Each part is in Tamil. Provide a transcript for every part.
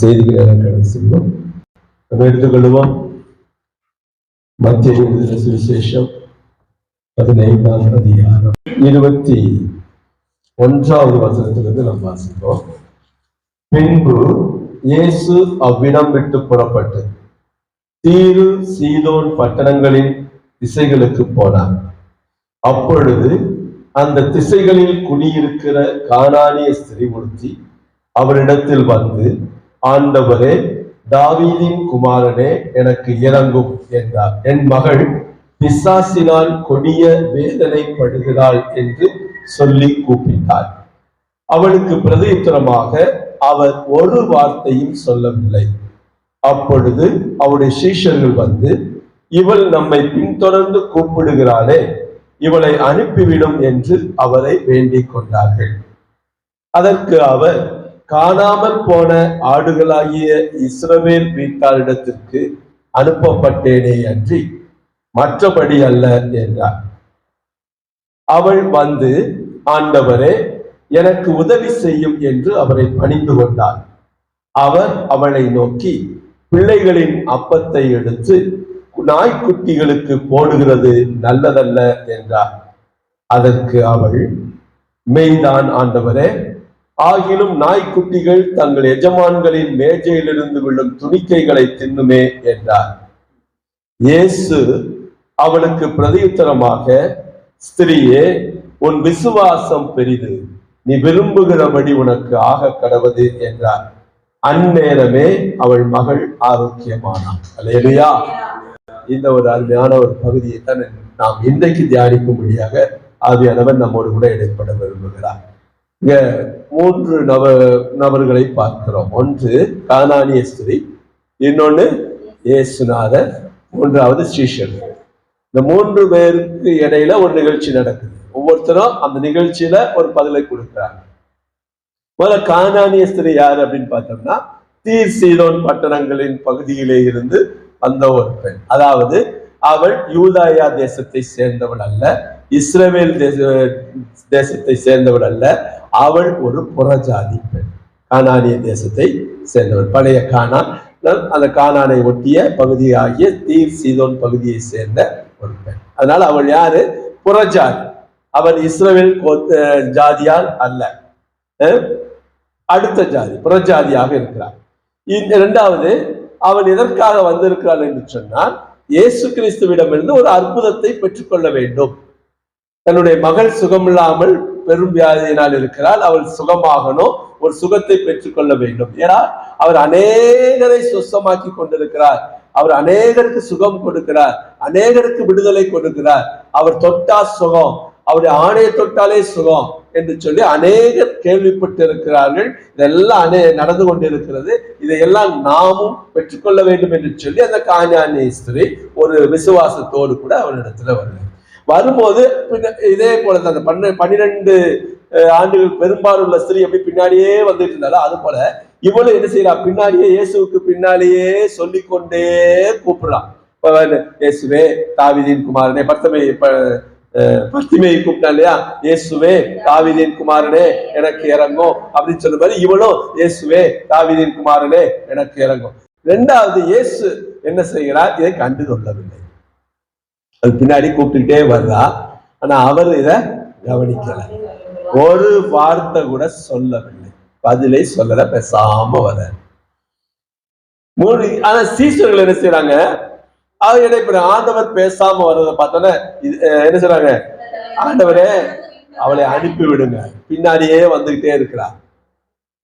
செய்திகளை கடந்து செல்வோம் நம்ம எடுத்துக்கொள்வோம். மத்திய சுவிசேஷம் பதினைந்தாம் அதிகாரம் இருபத்தி ஒன்றாவது வசனத்திலிருந்து நாம் வாசிப்போம். பின்பு இயேசு அவ்விடம் விட்டு புறப்பட்டு தீரு சீதோன் பட்டணங்களின் திசைகளுக்கு போனார். அப்பொழுது அந்த திசைகளில் குடியிருக்கிற காணானிய ஸ்திரீ ஒருத்தி அவரிடத்தில் வந்து ஆண்டவரே தாவீதின் குமாரனே எனக்கு இறங்கும் என்றார். என் மகள் பிசாசினால் கொடிய வேதனைப்படுகிறாள் என்று சொல்லி கூப்பிட்டார் அவளுக்கு பிரதியுத்தரமாக அவர் ஒரு வார்த்தையும் சொல்லவில்லை. அப்பொழுது அவருடைய சீஷர்கள் வந்து இவள் நம்மை பின்தொடர்ந்து கூப்பிடுகிறாளே இவளை அனுப்பிவிடும் என்று அவரை வேண்டிக் கொண்டார்கள். அதற்கு அவர் காணாமல் போன ஆடுகளாகிய இஸ்ரவேல் வீட்டாரிடத்திற்கு அனுப்பப்பட்டேனே அன்றி மற்றபடி அல்ல என்றார். அவள் வந்து ஆண்டவரே எனக்கு உதவி செய்யும் என்று அவரை பணிந்து கொண்டார் அவர் அவளை நோக்கி பிள்ளைகளின் அப்பத்தை எடுத்து நாய்க்குட்டிகளுக்கு போடுகிறது நல்லதல்ல என்றார். அதற்கு அவள் மெய்தான் ஆண்டவரே ஆகிலும் நாய்க்குட்டிகள் தங்கள் எஜமான்களின் மேஜையிலிருந்து விழும் துணிக்கைகளை தின்னுமே என்றார். இயேசு அவளுக்கு பிரதியுத்தரமாக ஸ்திரியே உன் விசுவாசம் பெரிது. நீ விரும்புகிறபடி உனக்கு ஆக கடவது என்றார். அந்நேரமே அவள் மகள் ஆரோக்கியமானான் அல்லேலூயா. இந்த ஒரு அருமையான ஒரு பகுதியை தான் நாம் இன்றைக்கு தியானிக்கும்படியாக ஆவியானவர் நம்மோடு கூட இடைப்பட விரும்புகிறார். இங்க மூன்று நப நபர்களை பார்க்கிறோம். ஒன்று கானானிய ஸ்திரீ இன்னொன்னு இயேசுநாதர் மூன்றாவது ஸ்ரீஷன் இந்த மூன்று பேருக்கு இடையில ஒரு நிகழ்ச்சி நடக்குது. ஒவ்வொருத்தரும் அந்த நிகழ்ச்சியில ஒரு பதிலை கொடுக்குறாங்க. முதல்ல கானானிய ஸ்திரீ யார் அப்படின்னு பார்த்தோம்னா தீர் சீதோன் பட்டணங்களின் பகுதியிலே இருந்து வந்த ஒரு பெண். அதாவது அவள் யூதாயா தேசத்தை சேர்ந்தவள் அல்ல. இஸ்ரேல் தேச தேசத்தை சேர்ந்தவள் அல்ல. அவள் ஒரு புறஜாதி பெண். கானானிய தேசத்தை சேர்ந்தவள். பழைய கானான். அந்த கானானை ஒட்டிய பகுதியாகிய தீர் சீதோன் பகுதியை சேர்ந்த ஒரு பெண். அதனால் அவள் யாரு? புறஜாதி. அவள் இஸ்ரேல் ஜாதியால் அல்ல. அடுத்த ஜாதி புறஜாதியாக இருக்கிறார் இந்த இரண்டாவது அவன் எதற்காக வந்திருக்கிறான் என்று சொன்னால் இயேசு கிறிஸ்துவிடமிருந்து ஒரு அற்புதத்தை பெற்றுக்கொள்ள வேண்டும். தன்னுடைய மகள் சுகமில்லாமல் பெரும் வியாதியினால் இருக்கிறாள். அவள் சுகமாகணும். ஒரு சுகத்தை பெற்றுக்கொள்ள வேண்டும். ஏன்னா அவர் அநேகரை சுத்தமாக்கி கொண்டிருக்கிறார். அவர் அநேகருக்கு சுகம் கொடுக்கிறார். அநேகருக்கு விடுதலை கொடுக்கிறார். அவர் தொட்டா சுகம். அவருடைய ஆணையை தொட்டாலே சுகம் என்று சொல்லி அநேகர் கேள்விப்பட்டு இருக்கிறார்கள் இதெல்லாம் அநே நடந்து கொண்டிருக்கிறது. இதையெல்லாம் நாமும் பெற்றுக்கொள்ள வேண்டும் என்று சொல்லி அந்த காஞானேஸ்வரி ஒரு விசுவாசத்தோடு கூட அவரிடத்துல வருகிறார். வரும்போது இதே போல அந்த பன்ன பன்னிரெண்டு ஆண்டுகள் பெரும்பாலும் உள்ள ஸ்திரீ எப்படி பின்னாடியே வந்துட்டு இருந்தாலும் அது போல இவளும் என்ன செய்யறா பின்னாடியே இயேசுவுக்கு பின்னாலேயே சொல்லிக்கொண்டே கூப்பிடுறான் இயேசுவே தாவிதீன் குமாரனே பர்த்தமை பர்த்திமையை கூப்பிட்டா இல்லையா? இயேசுவே தாவிதீன் குமாரனே எனக்கு இறங்கும் அப்படின்னு சொன்ன மாதிரி இவளும் இயேசுவே தாவிதீன் குமாரனே எனக்கு இறங்கும் ரெண்டாவது இயேசு என்ன செய்கிறார்? இதை கண்டு கொள்ளவில்லை. அது பின்னாடி கூப்பிட்டுட்டே வர்றா. ஆனா அவர் இத கவனிக்கல. ஒரு வார்த்தை கூட சொல்லவில்லை. பதிலை சொல்லல பேசாம வர மூணு ஆனா சீசர்கள் என்ன செய்யறாங்க அவர் இடைப்பெற ஆண்டவர் பேசாம வர்றதை பார்த்தோன்னே என்ன சொல்றாங்க ஆண்டவரே அவளை அனுப்பி விடுங்க. பின்னாடியே வந்துகிட்டே இருக்கிறா.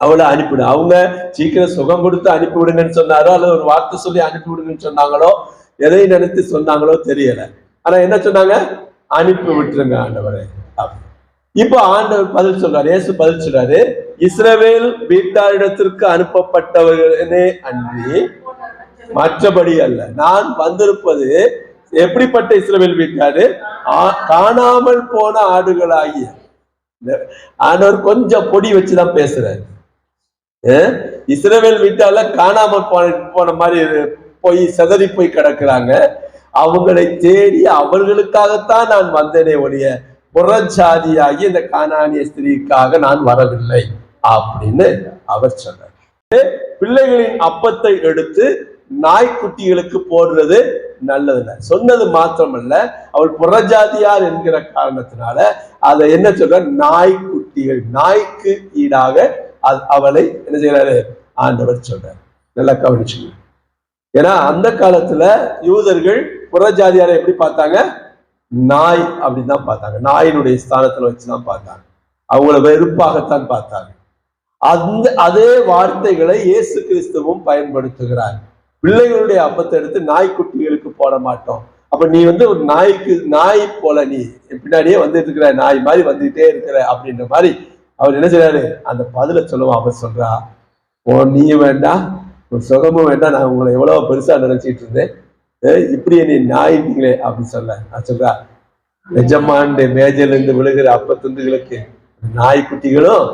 அவளை அனுப்பிவிடு அவங்க சீக்கிரம் சுகம் கொடுத்து அனுப்பி விடுங்கன்னு சொன்னாரோ அல்லது ஒரு வார்த்தை சொல்லி அனுப்பி விடுங்கன்னு சொன்னாங்களோ எதை நினைத்து சொன்னாங்களோ தெரியல. ஆனா என்ன சொன்னாங்க? அனுப்பி விட்டுருங்க ஆண்டவரை. இப்போ ஆண்டவர் பதில் சொல்றாரு இயேசு பதில் சொல்றாரு இஸ்ரவேல் வீட்டாரிடத்திற்கு அனுப்பப்பட்டவர்களே அன்றி மற்றபடி அல்ல. நான் வந்திருப்பது எப்படிப்பட்ட இஸ்ரவேல் வீட்டாரு? காணாமல் போன ஆடுகளாகிய. ஆண்டவர் கொஞ்சம் பொடி வச்சுதான் பேசுறாரு. இஸ்ரவேல் வீட்டால காணாமல் போன போன மாதிரி போய் செதறி போய் கிடக்குறாங்க. அவங்களை தேடி அவர்களுக்காகத்தான் நான் வந்தேனே ஒழிய புறஜாதியாகி இந்த கானானிய ஸ்திரீக்காக நான் வரவில்லை அப்படின்னு அவர் சொன்னார். பிள்ளைகளின் அப்பத்தை எடுத்து நாய்க்குட்டிகளுக்கு போடுறது நல்லதுல்ல. சொன்னது மாத்திரமல்ல அவள் புறஜாதியார் என்கிற காரணத்தினால அதை என்ன சொல்ற? நாய்க்குட்டிகள் நாய்க்கு ஈடாக அது- அவளை என்ன செய்யறாரு ஆண்டவர் சொல்றார். நல்லா கவனிச்சுங்க ஏன்னா அந்த காலத்துல யூதர்கள் புறஜாதியாரை எப்படி பார்த்தாங்க? நாய் அப்படின்னு தான் பார்த்தாங்க. நாயினுடைய ஸ்தானத்துல வச்சுதான் பார்த்தாங்க. அவங்கள வெறுப்பாகத்தான் பார்த்தாங்க. அந்த அதே வார்த்தைகளை இயேசு கிறிஸ்துவும் பயன்படுத்துகிறார். பிள்ளைகளுடைய அப்பத்தை எடுத்து நாய்க்குட்டிகளுக்கு போட மாட்டோம். அப்ப நீ வந்து ஒரு நாய்க்கு நாய் போல நீ பின்னாடியே வந்துட்டு இருக்கிற நாய் மாதிரி வந்துகிட்டே இருக்கிற அப்படின்ற மாதிரி அவர் என்ன செய்யறாரு அந்த பதில சொல்லுவான். அவர் சொல்றா ஓ நீயும் வேண்டாம் ஒரு சுகமும் வேண்டாம். நான் உங்களை எவ்வளவு பெருசா நினைச்சிட்டு இருந்தேன். இப்படி நீ நாயிட்டீங்களே அப்படின்னு சொல்ல. நான் சொல்றா நிஜமாண்டு மேஜையில இருந்து விழுகிற அப்பத்துண்டுகளுக்கு நாய்க்குட்டிகளும்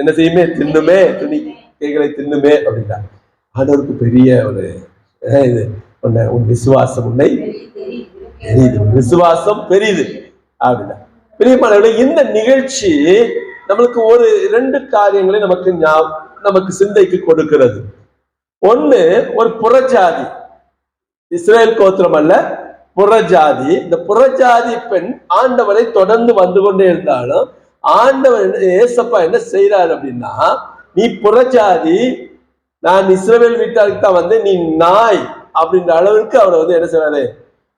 என்ன செய்யுமே தின்னுமே துணி கைகளை தின்னுமே அப்படின்னா ஆண்டவருக்கு பெரிய ஒரு இது. உன்னை உன் விசுவாசம் உன்னை பெரியது விசுவாசம் பெரியது. அப்படின்னா பிரியமானவர்களே இந்த நிகழ்ச்சி நம்மளுக்கு ஒரு ரெண்டு காரியங்களை நமக்கு நமக்கு சிந்தைக்கு கொடுக்கிறது. ஒண்ணு ஒரு புறஜாதி. இஸ்ரேல் கோத்திரம் அல்ல புறஜாதி. இந்த புறஜாதி பெண் ஆண்டவரை தொடர்ந்து வந்து கொண்டே இருந்தாலும் ஆண்டவர் ஏசப்பா என்ன செய்யறாரு அப்படின்னா நீ புறஜாதி நான் இஸ்ரேல் வீட்டாருக்கு தான் வந்து நீ நாய் அப்படின்ற அளவிற்கு அவரை வந்து என்ன செய்றாரு?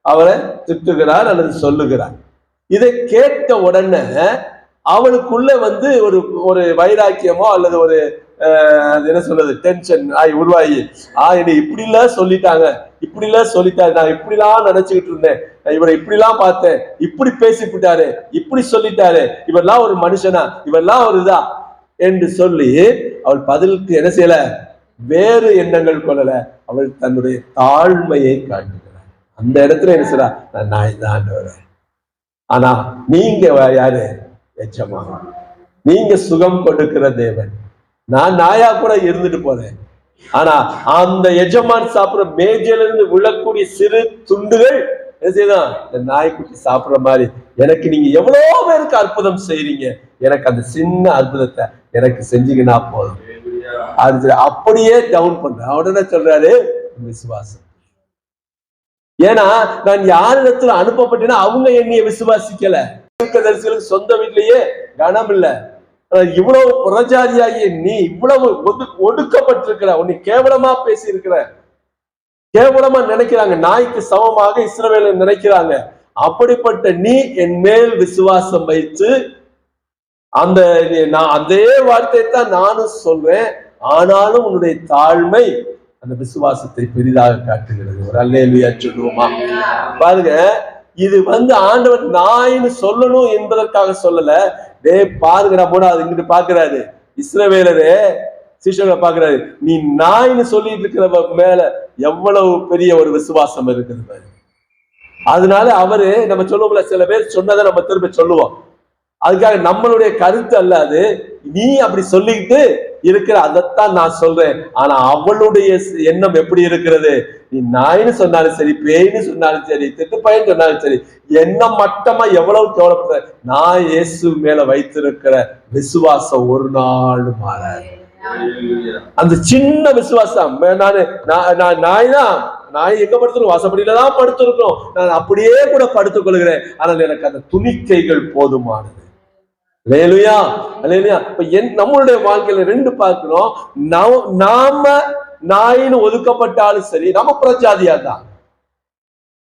அவரை திட்டுகிறார் அல்லது சொல்லுகிறார். இதை கேட்ட உடனே அவளுக்குள்ள வந்து ஒரு ஒரு வைராக்கியமோ அல்லது ஒரு அது என்ன சொல்றது டென்ஷன் ஆகி உருவாகி ஆ என்னை இப்படி எல்லாம் சொல்லிட்டாங்க இப்படி எல்லாம் சொல்லிட்டாரு. நான் இப்படிலாம் நினைச்சுக்கிட்டு இருந்தேன். இவரை இவரை இப்படிலாம் பார்த்தேன். இப்படி பேசிவிட்டாரு. இப்படி சொல்லிட்டாரு. இவரெல்லாம் ஒரு மனுஷனா? இவரெல்லாம் ஒரு இதா? என்று சொல்லி அவள் பதிலுக்கு என்ன செய்யல? வேறு எண்ணங்கள் கொள்ளல. அவள் தன்னுடைய தாழ்மையை காட்டுகிறார் அந்த இடத்துல என்ன செய்யறா நான் நாய் தான் ஆண்டவரே. ஆனா நீங்க யாரு? எச்சமா நீங்க சுகம் கொடுக்கிற தேவன். நான் நாயா கூட இருந்துட்டு போறேன். ஆனா அந்த எஜமான் சாப்பிடுற மேஜையில இருந்து விழக்கூடிய சிறு துண்டுகள் என்ன செய்யலாம் இந்த நாய்க்குட்டி சாப்பிடுற மாதிரி எனக்கு நீங்க எவ்வளவு பேருக்கு அற்புதம் செய்றீங்க? எனக்கு அந்த சின்ன அற்புதத்தை எனக்கு செஞ்சீங்கன்னா போதும். அது அப்படியே டவுன் பண்ற உடனே சொல்றாரு? விசுவாசம். ஏன்னா நான் யாரிடத்துல அனுப்பப்பட்டேன்னா அவங்க என்னைய விசுவாசிக்கல. சொந்த வீட்லயே கனம் இல்ல இவ்வளவு புறஜாதியாகிய நீ இவ்வளவு ஒது ஒடுக்கப்பட்டிருக்கிற உன்னை கேவலமா பேசி இருக்கிற கேவலமா நினைக்கிறாங்க நாய்க்கு சமமாக இஸ்ரவேல நினைக்கிறாங்க. அப்படிப்பட்ட நீ என் மேல் விசுவாசம் வைத்து அந்த நான் அதே வார்த்தையை தான் நானும் சொல்றேன். ஆனாலும் உன்னுடைய தாழ்மை அந்த விசுவாசத்தை பெரிதாக காட்டுகிறது. ஒரு அல்லேலியா சொல்லுவோமா? பாருங்க இது வந்து ஆண்டவர் நாயின்னு சொல்லணும் என்பதற்காக சொல்லல. டே பாருங்கடா போனா அது இங்கிட்டு பாக்குறாரு. இஸ்ரவேலரு சிஷ்யர்களை பாக்குறாரு. நீ நாயின்னு சொல்லிட்டு இருக்கிற மேல எவ்வளவு பெரிய ஒரு விசுவாசம் இருக்குது பாரு. அதனால அவரு நம்ம சொல்லுவோம்ல சில பேர் சொன்னதை நம்ம திரும்ப சொல்லுவோம். அதுக்காக நம்மளுடைய கருத்து அல்ல அது. நீ அப்படி சொல்லிக்கிட்டு இருக்கிற அதைத்தான் நான் சொல்றேன். ஆனா அவளுடைய எண்ணம் எப்படி இருக்கிறது? நீ நாயின்னு சொன்னாலும் சரி பேய்னு சொன்னாலும் சரி திட்டுப்பயன்னு சொன்னாலும் சரி எண்ணம் மட்டமா எவ்வளவு கவலைப்படுற? நான் இயேசு மேல வைத்திருக்கிற விசுவாசம் ஒரு நாள் மாறாது. அந்த சின்ன விசுவாசம் நானு நான் நான் நாய் தான் நாய் எங்க படுத்துருக்கோம் வாசப்படியில தான் படுத்திருக்கோம். நான் அப்படியே கூட படுத்துக் கொள்கிறேன் ஆனால் எனக்கு அந்த துணிக்கைகள் போதுமானது. லேலுயா லேலுயா இப்ப என் நம்மளுடைய வாழ்க்கையில ரெண்டு பார்க்கிறோம். நாம நாயின்னு ஒதுக்கப்பட்டாலும் சரி நம்ம புறஜாதியா தான்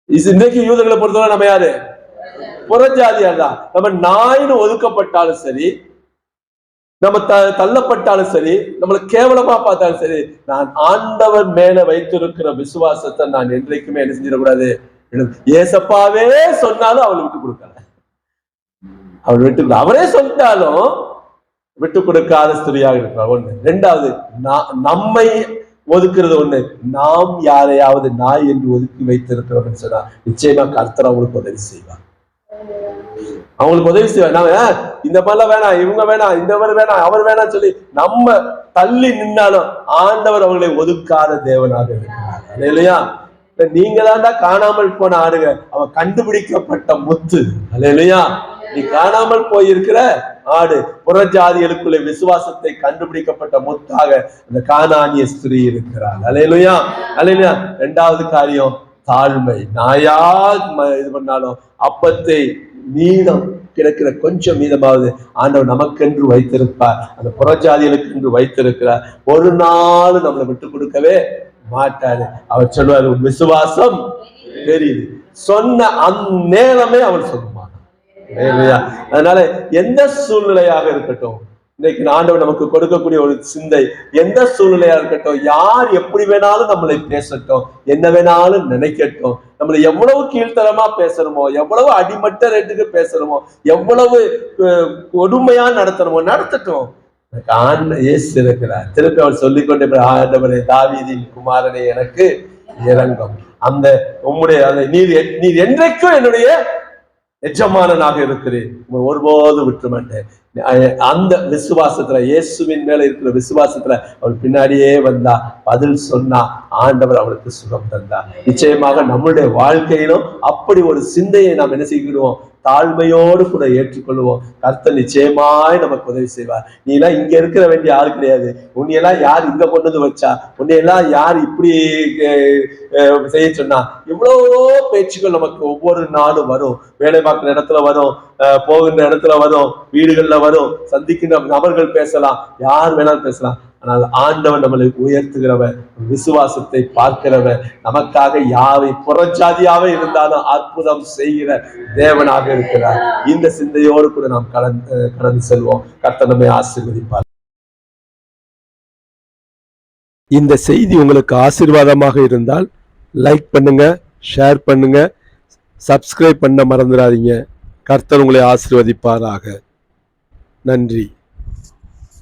இது இன்னைக்கு யூதர்களை பொறுத்தவரை நம்ம யாரு? புறஜாதியா தான் நம்ம நாயின்னு ஒதுக்கப்பட்டாலும் சரி நம்ம த தள்ளப்பட்டாலும் சரி நம்மளை கேவலமா பார்த்தாலும் சரி நான் ஆண்டவர் மேல வைத்திருக்கிற விசுவாசத்தை நான் என்றைக்குமே என்ன செஞ்சிடக்கூடாது? ஏசப்பாவே சொன்னாலும் அவளை விட்டு கொடுக்கல. அவர் விட்டு அவரே சொல்லிட்டாலும் விட்டு கொடுக்காத ஸ்திரியாக இருக்கிறார். ஒண்ணு. ரெண்டாவது நா- நம்மை ஒதுக்குறது ஒண்ணு. நாம் யாரையாவது நாய் என்று ஒதுக்கி வைத்திருக்கிறோம் சொன்னா நிச்சயமா கர்த்தர் அவங்களுக்கு உதவி செய்வார். அவங்களுக்கு உதவி செய்வார். நாம இந்த மாதிரிலாம் வேணாம் இவங்க வேணாம் இந்த மாதிரி வேணாம் அவர் வேணாம் சொல்லி நம்ம தள்ளி நின்னாலும் ஆண்டவர் அவங்களை ஒதுக்காத தேவனாக இருக்கிறார். இல்லையா நீங்க தான் காணாமல் போன ஆடுங்க. அவன் கண்டுபிடிக்கப்பட்ட முத்து. இல்லையா நீ காணாமல் போயிருக்கிற ஆடு. புறஜாதிகளுக்குள்ளே விசுவாசத்தை கண்டுபிடிக்கப்பட்ட முத்தாக அந்த காணானிய ஸ்திரீ இருக்கிறாள். அலையிலுயா அலையிலுயா. ரெண்டாவது காரியம் தாழ்மை. நாயா ம- இது பண்ணாலும் அப்பத்தை மீதம் கிடக்கிற கொஞ்சம் மீதமாவது ஆண்டவர் நமக்கென்று வைத்திருப்பார். அந்த புறஜாதிகளுக்கு என்று வைத்திருக்கிறார். ஒரு நாள் நம்மளை விட்டு கொடுக்கவே மாட்டாரு. அவர் சொல்லுவார் விசுவாசம் தெரியுது. சொன்ன அந்நேரமே அவர் சொல்லுவார். அதனால எந்த சூழ்நிலையாக இருக்கட்டும் இன்னைக்கு ஆண்டவர் நமக்கு கொடுக்கக்கூடிய ஒரு சிந்தை எந்த சூழ்நிலையா இருக்கட்டும் யார் எப்படி வேணாலும் நம்மளை பேசட்டும் என்ன வேணாலும் நினைக்கட்டும் நம்மளை எவ்வளவு கீழ்த்தரமா பேசணுமோ எவ்வளவு அடிமட்ட ரேட்டுக்கு பேசணுமோ எவ்வளவு கொடுமையா நடத்தணுமோ நடத்தட்டும். ஆண்ட இயேசு இருக்கிறார். திருப்பி அவர் சொல்லிக்கொண்டே ஆண்டவரே தாவீதின் குமாரனே எனக்கு இறங்கும் அந்த உம்முடைய அந்த நீர் நீர் என்றைக்கும் என்னுடைய எஜமானனாக இருக்கிறேன். ஒருபோது விட்டு மாட்டேன் அந்த விசுவாசத்துல இயேசுவின் மேல இருக்கிற விசுவாசத்துல அவர் பின்னாடியே வந்தா பதில் சொன்னா ஆண்டவர் அவருக்கு சுகம் தந்தார் நிச்சயமாக நம்மளுடைய வாழ்க்கையிலும் அப்படி ஒரு சிந்தையை நாம் என்ன செய்கிடுவோம் தாழ்மையோடு கூட ஏற்றுக்கொள்வோம். கர்த்தர் நிச்சயமாய் நமக்கு உதவி செய்வார். நீ எல்லாம் இங்க இருக்கிற வேண்டிய ஆள் கிடையாது. உன்னையெல்லாம் யார் இங்க கொண்டு வந்து வச்சா? உன்னையெல்லாம் யார் இப்படி செய்ய சொன்னா? இவ்வளோ பேச்சுகள் நமக்கு ஒவ்வொரு நாளும் வரும். வேலை பார்க்குற இடத்துல வரும். அஹ், போகின்ற இடத்துல வரும். வீடுகள்ல வரும் சந்திக்கின்ற நபர்கள் பேசலாம் யார் வேணாலும் பேசலாம். ஆனால் ஆண்டவன் நம்மளை உயர்த்துகிறவன் விசுவாசத்தை பார்க்கிறவன் நமக்காக யாவை புறச்சாதியாவே இருந்தாலும் அற்புதம் செய்கிற தேவனாக இருக்கிறார். இந்த சிந்தையோடு கூட நாம் கடந்து கடந்து செல்வோம். கர்த்தனமே ஆசீர்வதிப்பார். இந்த செய்தி உங்களுக்கு ஆசீர்வாதமாக இருந்தால் லைக் பண்ணுங்க ஷேர் பண்ணுங்க சப்ஸ்கிரைப் பண்ண மறந்துடாதீங்க. கர்த்தர் உங்களை ஆசீர்வதிப்பாராக. நன்றி.